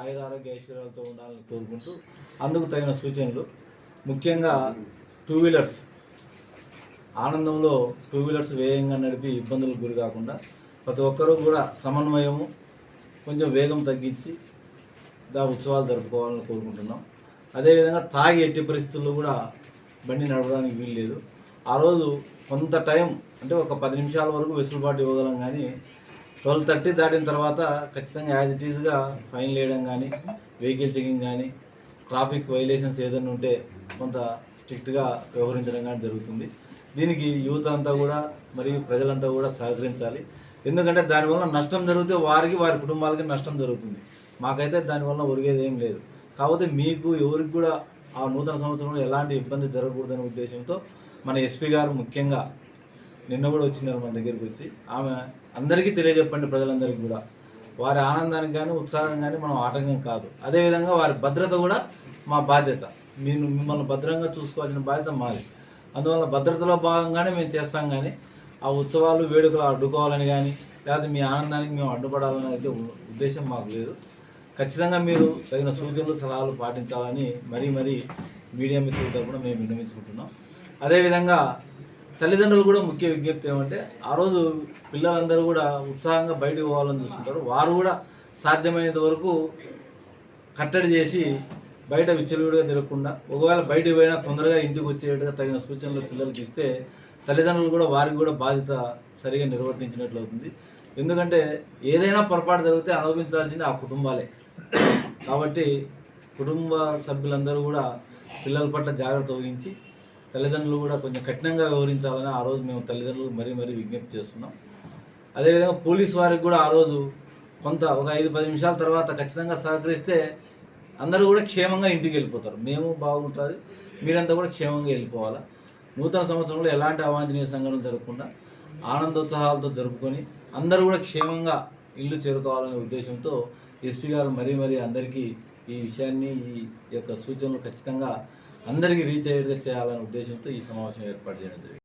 ఆయుధ ఆరోగ్య ఐశ్వర్యాలతో ఉండాలని కోరుకుంటూ అందుకు తగిన సూచనలు. ముఖ్యంగా టూ వీలర్స్ ఆనందంలో టూ వీలర్స్ వేగంగా నడిపి ఇబ్బందులకు గురి కాకుండా ప్రతి ఒక్కరూ కూడా సమన్వయము కొంచెం వేగం తగ్గించి దా ఉత్సవాలు జరుపుకోవాలని కోరుకుంటున్నాం. అదేవిధంగా తాగి ఎట్టి పరిస్థితుల్లో కూడా బండి నడవడానికి వీలు లేదు. ఆ రోజు కొంత టైం అంటే ఒక పది నిమిషాల వరకు వెసులుబాటు ఇవ్వగలం కానీ ట్వెల్వ్ థర్టీ దాటిన తర్వాత ఖచ్చితంగా యాజ్ ఇట్ ఈజ్గా ఫైన్ వేయడం కానీ వెహికల్ చెకింగ్ కానీ ట్రాఫిక్ వైలేషన్స్ ఏదైనా ఉంటే కొంత స్ట్రిక్ట్గా వ్యవహరించడం కానీ జరుగుతుంది. దీనికి యూత్ అంతా కూడా మరియు ప్రజలంతా కూడా సహకరించాలి. ఎందుకంటే దానివల్ల నష్టం జరిగితే వారికి వారి కుటుంబాలకి నష్టం జరుగుతుంది. మాకైతే దానివల్ల ఒరిగేది ఏం లేదు. కాకపోతే మీకు ఎవరికి కూడా ఆ నూతన సంవత్సరంలో ఎలాంటి ఇబ్బంది జరగకూడదనే ఉద్దేశంతో మన ఎస్పీ గారు ముఖ్యంగా నిన్న కూడా వచ్చినారు మన దగ్గరికి వచ్చి. ఆమె అందరికీ తెలియజెప్పండి ప్రజలందరికీ కూడా. వారి ఆనందానికి కానీ ఉత్సాహం కానీ మనం ఆటంకం కాదు. అదేవిధంగా వారి భద్రత కూడా మా బాధ్యత. మీరు మిమ్మల్ని భద్రంగా చూసుకోవాల్సిన బాధ్యత మాది. అందువల్ల భద్రతలో భాగంగానే మేము చేస్తాం కానీ ఆ ఉత్సవాలు వేడుకలు అడ్డుకోవాలని కానీ లేకపోతే మీ ఆనందానికి మేము అడ్డుపడాలని అయితే ఉద్దేశం మాకు లేదు. ఖచ్చితంగా మీరు తగిన సూచనలు సలహాలు పాటించాలని మరీ మరీ మీడియా మిత్రుల తరపున మేము విన్నవించుకుంటున్నాం. అదేవిధంగా తల్లిదండ్రులు కూడా ముఖ్య విజ్ఞప్తి ఏమంటే ఆ రోజు పిల్లలందరూ కూడా ఉత్సాహంగా బయటకు పోవాలని చూస్తుంటారు. వారు కూడా సాధ్యమైనంత వరకు కట్టడి చేసి బయట విచ్చలవిడిగా తిరగకుండా ఒకవేళ బయటకు పోయినా తొందరగా ఇంటికి వచ్చేట్టుగా తగిన సూచనలు పిల్లలకి ఇస్తే తల్లిదండ్రులు కూడా వారికి కూడా బాధ్యత సరిగా నిర్వర్తించినట్లు అవుతుంది. ఎందుకంటే ఏదైనా పొరపాటు జరిగితే అనుభవించాల్సింది ఆ కుటుంబాలే. కాబట్టి కుటుంబ సభ్యులందరూ కూడా పిల్లల పట్ల జాగ్రత్త వహించి తల్లిదండ్రులు కూడా కొంచెం కఠినంగా వ్యవహరించాలని ఆ రోజు మేము తల్లిదండ్రులు మరీ మరీ విజ్ఞప్తి చేస్తున్నాం. అదేవిధంగా పోలీస్ వారికి కూడా ఆ రోజు కొంత ఒక ఐదు పది నిమిషాల తర్వాత ఖచ్చితంగా సహకరిస్తే అందరూ కూడా క్షేమంగా ఇంటికి వెళ్ళిపోతారు. మేము బాగుంటుంది. మీరంతా కూడా క్షేమంగా వెళ్ళిపోవాలా? నూతన సంవత్సరంలో ఎలాంటి అవాంఛనీయ సంఘటనలు జరగకుండా ఆనందోత్సాహాలతో జరుపుకొని అందరూ కూడా క్షేమంగా ఇల్లు చేరుకోవాలనే ఉద్దేశంతో ఎస్పీ గారు మరీ మరీ అందరికీ ఈ విషయాన్ని ఈ యొక్క సూచనలు ఖచ్చితంగా అందరికీ రీచ్ అయ్యేట్టుగా చేయాలనే ఉద్దేశంతో ఈ సమావేశం ఏర్పాటు చేయడం జరిగింది.